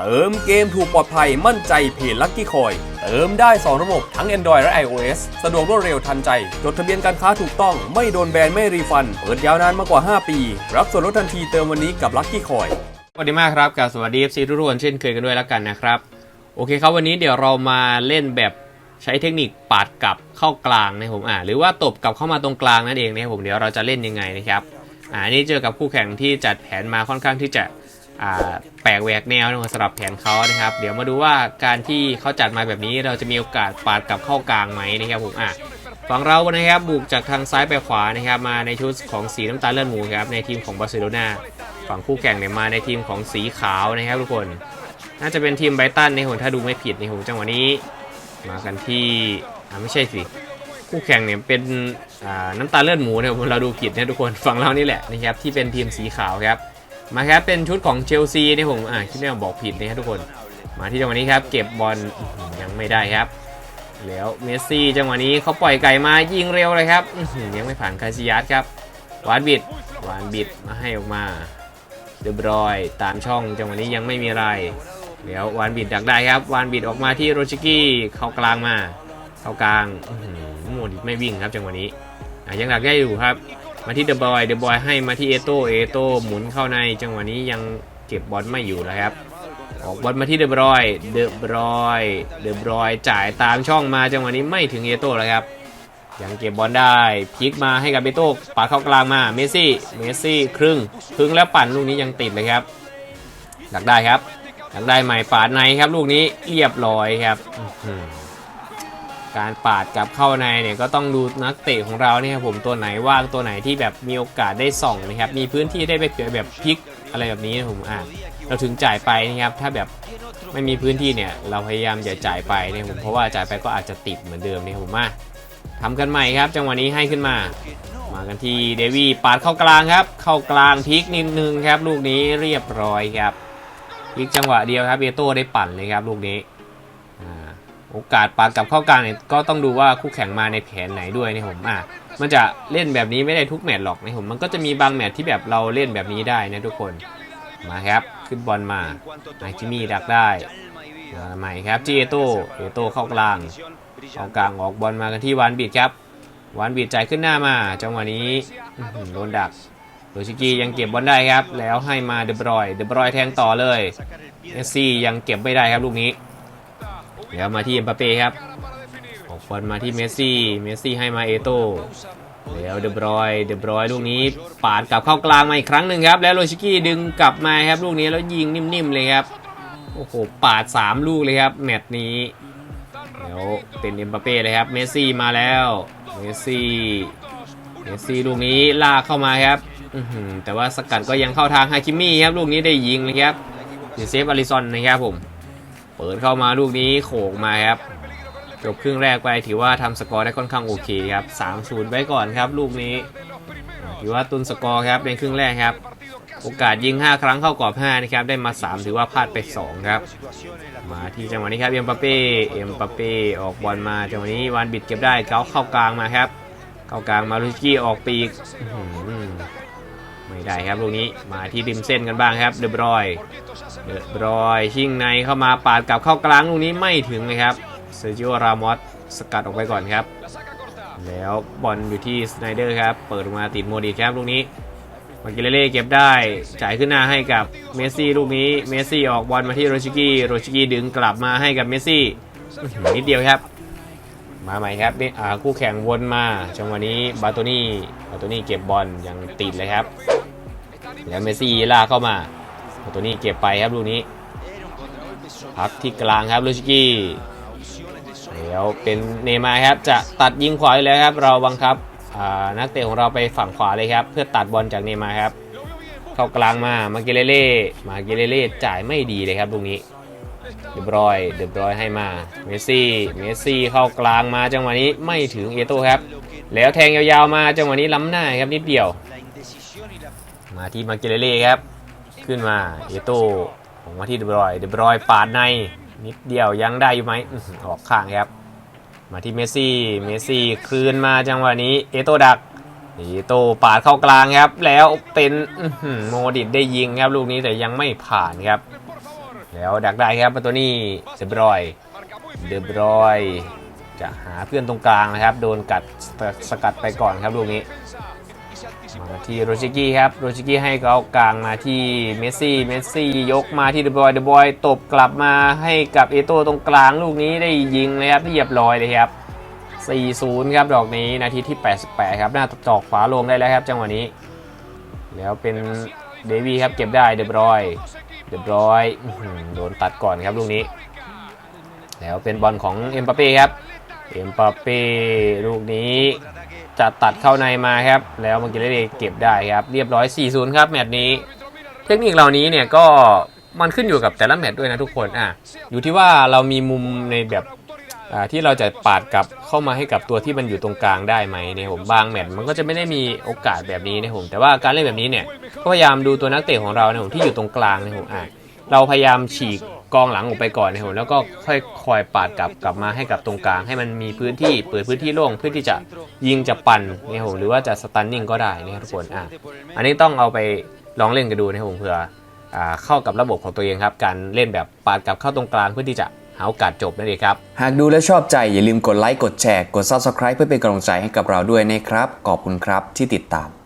เติมเกมถูกปลอดภัยมั่นใจเพจลัคกี้คอย เติมได้ 2 ระบบทั้ง Android และ iOS สะดวกรวดเร็วทันใจ จดทะเบียนการค้าถูกต้องไม่โดนแบน ไม่รีฟัน เปิดยาวนานมากกว่า 5 ปี รับส่วนลดทันทีเติมวันนี้กับลัคกี้คอยสวัสดีมากครับกับสวัสดี FC ทุกคนเช่นเคยกันด้วยแล้วกันนะครับ โอเคครับวันนี้เดี๋ยวเรามาเล่นแบบใช้เทคนิคปาดกลับเข้ากลางนะผมอ่าหรือว่าตบกลับเข้ามาตรงกลางนั่นเองนะผมเดี๋ยวเราจะเล่นยังไงนะครับอ่าอันนี่เจอกับคู่แข่งที่จัดแผนมาค่อนข้างที่จะ แปลกแหวกแนวนะสำหรับแผนเขานะครับ เดี๋ยวมาดูว่าการที่เขาจัดมาแบบนี้เราจะมีโอกาสปาดกับเข้ากลางไหมนะครับผมอะฝั่งเรานะครับบุกจากทางซ้ายไปขวานะครับมาในชุดของสีน้ำตาลเลือดหมูครับในทีมของบาร์เซโลนาฝั่งคู่แข่งเนี่ยมาในทีมของสีขาวนะครับทุกคน น่าจะเป็นทีมไบตันในผมถ้าดูไม่ผิดในผมจังหวะนี้ มากันที่อ่าไม่ใช่สิคู่แข่งเนี่ยเป็นอ่าน้ำตาลเลือดหมูเนี่ยเราดูผิดนะทุกคนฝั่งเรานี่แหละนะครับที่เป็นทีมสีขาวครับ มาครับเป็นชุดของเชลซีนี่ผมอ่าที่ไม่บอกผิดนะครับทุกคน มาที่จังหวะนี้ครับ เก็บบอลยังไม่ได้ครับ แล้วเมสซี่จังหวะนี้เขาปล่อยไก่มายิงเร็วเลยครับยังไม่ผ่านคาซิยัสครับวานบิดวานบิดมาให้ออกมาเดบรอยตามช่องจังหวะนี้ยังไม่มีอะไรเดี๋ยววานบิดดักได้ครับวานบิดออกมาที่โรชิกี้เข้ากลางมา เข้ากลางโมดิไม่วิ่งครับจังหวะนี้ยังดักได้อยู่ครับ มาที่เดอะบอยเดอะบอยให้มาที่เอโตเอโตหมุนเข้าในจังหวะนี้ยังเก็บบอลไม่อยู่แล้วครับ ออกบอลมาที่เดอะบอยเดอะบอยเดอะบอยจ่ายตามช่องมาจังหวะนี้ไม่ถึงเอโตแล้วครับยังเก็บบอลได้พลิกมาให้กับเบโต้ปาดเข้ากลางมาเมสซี่เมสซี่ครึ่งครึ่งแล้วปั่นลูกนี้ยังติดเลยครับดักได้ครับดักได้ใหม่ปาดในครับลูกนี้เรียบร้อยครับ การปาดกลับเข้าในเนี่ยก็ต้องดูนักเตะของเราเนี่ยครับผมตัวไหนว่างตัวไหนที่แบบมีโอกาสได้ส่องนะครับมีพื้นที่ได้ไปเกิดแบบพลิกอะไรแบบนี้นะผมอะเราถึงจ่ายไปนะครับถ้าแบบไม่มีพื้นที่เนี่ยเราพยายามอย่าจ่ายไปนะครับผมเพราะว่าจ่ายไปก็อาจจะติดเหมือนเดิมนะครับผมมาทำกันใหม่ครับ จังหวะนี้ให้ขึ้นมา มากันที่เดวี่ปาดเข้ากลางครับ เข้ากลางพลิกนิดนึงครับ ลูกนี้เรียบร้อยครับพลิกจังหวะเดียวครับเอโต้ได้ปั่นเลยครับลูกนี้ โอกาสปาดกลับเข้ากลางเนี่ยก็ต้องดูว่าคู่แข่งมาในแผนไหนด้วยนะผมอะมันจะเล่นแบบนี้ไม่ได้ทุกแมตช์หรอกนะผมมันก็จะมีบางแมตช์ที่แบบเราเล่นแบบนี้ได้นะทุกคนมาครับขึ้นบอลมาไอจิมี่ดักได้มาใหม่ครับจีเอโต้เอโต้เข้ากลางเอากลางออกบอลมากันที่วานบีดครับวานบีดจ่ายขึ้นหน้ามาจังหวะนี้โดนดักโรชิกียังเก็บบอลได้ครับ แล้วให้มาเดบรอยเดบรอยแทงต่อเลยเมสซี่ยังเก็บไม่ได้ครับลูกนี้ เดี๋ยวมาที่เอ็มบัปเป้ครับออกบอลมาที่เมสซี่ เมสซี่ให้มาเอโต้แล้วเดบรอยเดบรอยลูกนี้ปาดกลับเข้ากลางมาอีกครั้งหนึ่งครับ แล้วโรชิกี้ดึงกลับมาครับลูกนี้แล้วยิงนิ่มๆเลยครับ โอ้โหปาดสามลูกเลยครับแมตช์นี้เดี๋ยวเป็นเอ็มบัปเป้เลยครับ เมสซี่มาแล้ว เมสซี่ เมสซี่ลูกนี้ลากเข้ามาครับแต่ว่าสกัดก็ยังเข้าทางฮาคิมี่ครับลูกนี้ได้ยิงเลยครับเซฟอาริซอนนะครับผม เปิดเข้ามาลูกนี้โขกมาครับจบครึ่งแรกไปถือว่าทำสกอร์ได้ค่อนข้างโอเคครับ 3-0 ไว้ก่อนครับ ลูกนี้ ถือว่าตุนสกอร์ครับในครึ่งแรกครับ โอกาสยิง 5 ครั้งเข้ากรอบ 5 นะครับ ได้มา 3 ถือว่าพลาดไป 2 ครับ มาที่จังหวะนี้ครับ เอ็มปาเป้ เอ็มปาเป้ ออกบอลมาจังหวะนี้วานบิดเก็บได้เก้าเข้ากลางมาครับ เข้ากลางมาลุสกี้ออกปีก ไม่ได้ครับลูกนี้มาที่ริมเส้นกันบ้างครับ เดบรอย เดบรอยชิงในเข้ามาปาดกลับเข้ากลางลูกนี้ไม่ถึงเลยครับเซอร์จิโอรามอสสกัดออกไปก่อนครับ แล้วบอลอยู่ที่สไนเดอร์ครับ เปิดมาติดโมดิครับลูกนี้มากิเลเล่เก็บได้ จ่ายขึ้นหน้าให้กับเมสซี่ลูกนี้ เมสซี่ออกบอลมาที่โรชิกี้ โรชิกี้ดึงกลับมาให้กับเมสซี่ นิดเดียวครับ มาใหม่ครับนี่อ่าคู่แข่งวนมา จังหวะนี้บาโตนี่ บาโตนี่เก็บบอลยังติดเลยครับ แล้วเมสซี่ลากเข้ามาบาโตนี่เก็บไปครับลูกนี้ พักที่กลางครับโรชิกี้เดี๋ยวเป็นเนมาครับจะตัดยิงขวาอยู่แล้วครับ เราบังคับนักเตะของเราไปฝั่งขวาเลยครับ เพื่อตัดบอลจากเนมาครับ เข้ากลางมามาเกเลเล่มาเกเลเล่จ่ายไม่ดีเลยครับลูกนี้เดบรอยเดบรอยให้มา เมสซี่ เมสซี่เข้ากลางมาจังหวะนี้ไม่ถึงเอโต้ครับ แล้วแทงยาวๆมาจังหวะนี้ล้ำหน้าครับนิดเดียว มาที่มาเกเลเล่ครับ ขึ้นมาเอโต้ออกมาที่เดบรอยเดบรอยปาดในนิดเดียวยังได้อยู่ไหมออกข้างครับ มาที่เมสซี่เมสซี่คืนมาจังหวะนี้เอโต้ดักเอโต้ปาดเข้ากลางครับ แล้วเป็นโมดิตได้ยิงครับลูกนี้แต่ยังไม่ผ่านครับ แล้วดักได้ครับประตูนี่เดบรอยเดบรอยจะหาเพื่อนตรงกลางนะครับ โดนกัดสกัดไปก่อนครับลูกนี้ มาที่โรชิกี้ครับโรชิกี้ให้เขากลางมาที่เมสซี่เมสซี่ยกมาที่เดบอยเดบอยตบกลับมาให้กับเอโต้ตรงกลางลูกนี้ได้ยิงเลยครับเรียบร้อยเลยครับ 4-0 ครับดอกนี้นาทีที่ 88 ครับหน้าตอกขวาลงได้แล้วครับ จังหวะนี้ แล้วเป็นเดวี่ครับเก็บได้เดบอยเดบอยอื้อหือโดนตัดก่อนครับลูกนี้ แล้วเป็นบอลของเอ็มปาเป้ครับเอ็มปาเป้ลูกนี้ จะตัดเข้าในมาครับ แล้วมังกิเลเดเก็บได้ครับ เรียบร้อย 4-0 ครับแมตช์นี้ เทคนิคเหล่านี้เนี่ยก็มันขึ้นอยู่กับแต่ละแมตช์ด้วยนะทุกคนอะอยู่ที่ว่าเรามีมุมในแบบที่เราจะปาดกลับเข้ามาให้กับตัวที่มันอยู่ตรงกลางได้ไหมเนี่ยผมบางแมตช์มันก็จะไม่ได้มีโอกาสแบบนี้นะผมแต่ว่าการเล่นแบบนี้เนี่ยก็พยายามดูตัวนักเตะของเรานะผมที่อยู่ตรงกลางนะผมอะเราพยายามฉีก กองหลังออกไปก่อนนะผมแล้วก็ค่อยคอยปาดกลับกลับมาให้กับตรงกลาง ให้มันมีพื้นที่เปิดพื้นที่โล่งเพื่อที่จะยิงจะปั่นนี่ยผมหรือว่าจะสตันนิ่งก็ได้นะครับทุกคนอะอันนี้ต้องเอาไปลองเล่นกันดูนะครับผมเผื่ออเข้ากับระบบของตัวเองครับ การเล่นแบบปาดกลับเข้าตรงกลางเพื่อที่จะหาโอกาสจบนั่นเองครับ หากดูแล้วชอบใจอย่าลืมกดไลค์กดแชร์กด Subscribe เพื่อเป็นกำลังใจให้กับเราด้วยนะครับขอบคุณครับที่ติดตาม